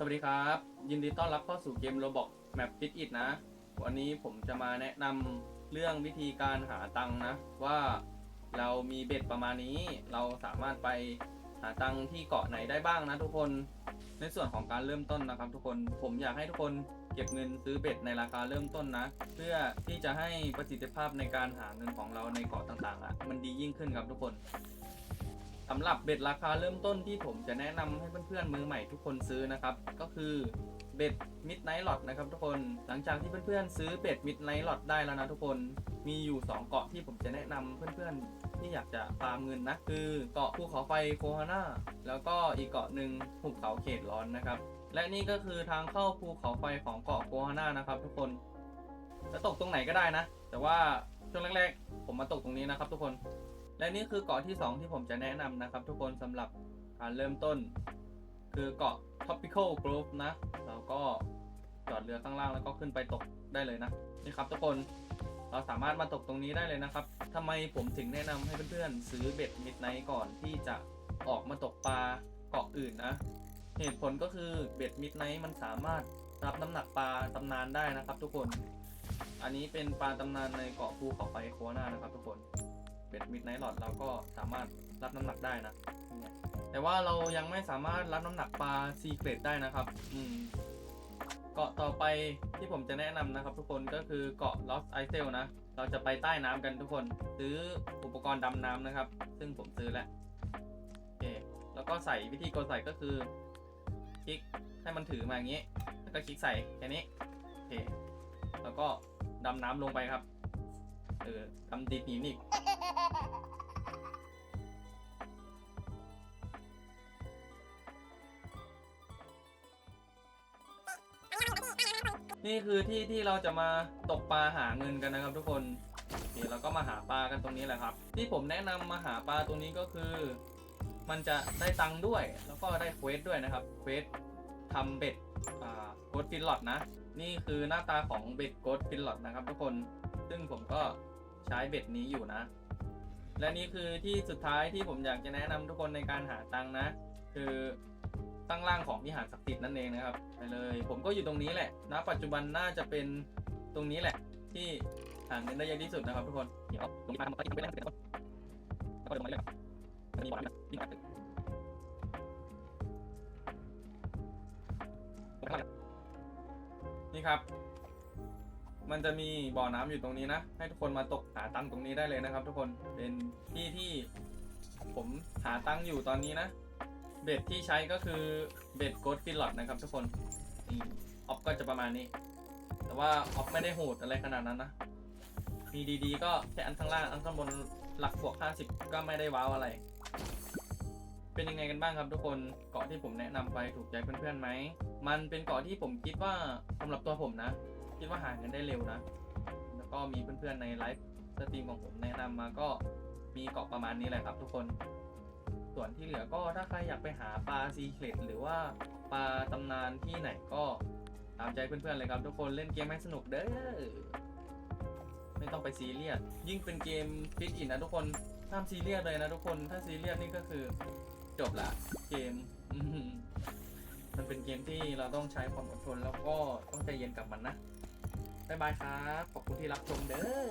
สวัสดีครับ ยินดีต้อนรับเข้าสู่เกม Roblox Map Fit It นะ วันนี้ผมจะมาแนะนำเรื่องวิธีการหาตังค์นะ ว่าเรามีเบ็ดประมาณนี้ เราสามารถไปหาตังค์ที่เกาะไหนได้บ้างนะทุกคน ในส่วนของการเริ่มต้นนะครับทุกคนผมอยากให้ทุกคนเก็บเงินซื้อเบ็ดในราคาเริ่มต้นนะ เพื่อที่จะให้ประสิทธิภาพในการหาเงินของเราในเกาะต่างๆอะมันดียิ่งขึ้นครับทุกคน สำหรับเบ็ดราคาเริ่มต้นที่ผมจะแนะนำให้เพื่อนๆมือใหม่ทุกคนซื้อนะครับ ก็คือเบ็ด Midnight Lot นะครับทุกคนหลังจากที่เพื่อนๆซื้อเบ็ด Midnight Lot ได้แล้วนะทุกคนมีอยู่ 2 เกาะที่ผมจะแนะนำเพื่อนๆที่อยากจะฟาร์มเงินนะคือเกาะภูเขาไฟโคฮาน่าแล้วก็อีกเกาะหนึ่งภูเขาเขตร้อนนะครับและนี่ก็คือทางเข้าภูเขาไฟของเกาะโคฮาน่านะครับทุกคนจะตกตรงไหนก็ได้นะ แต่ว่าช่วงแรกๆ ผมมาตกตรงนี้นะครับทุกคน และนี่คือเกาะที่ 2 ที่ผมจะแนะนำนะครับ ทุกคนสำหรับการเริ่มต้น คือเกาะ Tropical Grove นะเราก็จอดเรือข้างล่างแล้วก็ขึ้นไปตกได้เลยนะนี่ครับทุกคนเราสามารถมาตกตรงนี้ได้เลยนะครับทำไมผมถึงแนะนำให้เพื่อนๆซื้อเบ็ดมิดไนท์ก่อนที่จะออกมาตกปลาเกาะอื่นนะ เหตุผลก็คือเบ็ดมิดไนท์มันสามารถรับน้ำหนักปลาตำนานได้นะครับ ทุกคน อันนี้เป็นปลาตำนานในเกาะภูเขาไฟโคนานะครับ ทุกคน เบ็ดมิดไนท์หลอดเราก็สามารถรับน้ำหนักได้นะ แต่ว่าเรายังไม่สามารถรับน้ำหนักปลาซีเกรดได้นะครับ อืมเกาะต่อไปที่ผมจะแนะนำนะครับ ทุกคนก็คือเกาะ Lost Isle นะ เราจะไปใต้น้ำกันทุกคน ซื้ออุปกรณ์ดำน้ำนะครับ ซึ่งผมซื้อแล้วโอเคแล้วก็ใส่วิธีกดใส่ก็คือ คลิกให้มันถือมาอย่างนี้ แล้วก็คลิกใส่แค่นี้โอเคแล้วก็ดำน้ำลงไปครับ เออดำดีดหินอีก นี่คือที่ที่เราจะมาตกปลาหาเงินกันนะครับทุกคนโอเคเราก็มาหาปลากันตรงนี้แหละครับ ที่ผมแนะนำมาหาปลาตรงนี้ก็คือ มันจะได้ตังค์ด้วย แล้วก็ได้เควสด้วยนะครับเควสทำเบ็ดอ่าโกดฟินลอดนะ นี่คือหน้าตาของเบ็ดโกดฟินลอดนะครับ ทุกคนซึ่งผมก็ใช้เบ็ดนี้อยู่นะ และนี่คือที่สุดท้ายที่ผมอยากจะแนะนำทุกคนในการหาตังค์นะ คือ ตั้งล่างของวิหารศักดิ์สิทธิ์นั่นเองนะครับ ไปเลย ผมก็อยู่ตรงนี้แหละณปัจจุบันน่าจะเป็นตรงนี้แหละ ที่หาเงินได้เยอะที่สุดนะครับทุกคนเดี๋ยวตรงนี้มาทำอะไรไม่ได้เลยแล้วก็เดินมาเรื่อยๆจะมีบ่อน้ำนะวิ่มาตึกนี่ครับ มันจะมีบ่อน้ำอยู่ตรงนี้นะ ให้ทุกคนมาตกหาตังตรงนี้ได้เลยนะครับ ทุกคนเป็นที่ที่ผมหาตังอยู่ตอนนี้นะ เบ็ดที่ใช้ก็คือเบ็ดโกดฟิลลอดนะครับทุกคนนี่ออฟก็จะประมาณนี้ แต่ว่าออฟไม่ได้โหดอะไรขนาดนั้นนะ มีดีๆ ก็แค่อันข้างล่างอันข้างบนหลักบวก 50 ก็ไม่ได้ว้าวอะไร เป็นยังไงกันบ้างครับทุกคนเกาะที่ผมแนะนำไปถูกใจเพื่อนๆไหม มันเป็นเกาะที่ผมคิดว่าสำหรับตัวผมนะ คิดว่าหาเงินได้เร็วนะ แล้วก็มีเพื่อนๆในไลฟ์สตรีมของผมแนะนำมาก็มีเกาะประมาณนี้แหละครับทุกคน ส่วนที่เหลือก็ถ้าใครอยากไปหาปลาซีเครตหรือว่าปลาตำนานที่ไหนก็ตามใจเพื่อนๆเลยครับทุกคนเล่นเกมให้สนุกเด้อไม่ต้องไปซีเรียสยิ่งเป็นเกมฟิตอินนะทุกคนห้ามซีเรียสเลยนะทุกคนถ้าซีเรียสนี่ก็คือจบละเกมมมันเป็นเกมที่เราต้องใช้ความอดทนแล้วก็ต้องใจเย็นกับมันนะบ๊ายบายครับขอบคุณที่รับชมเด้อ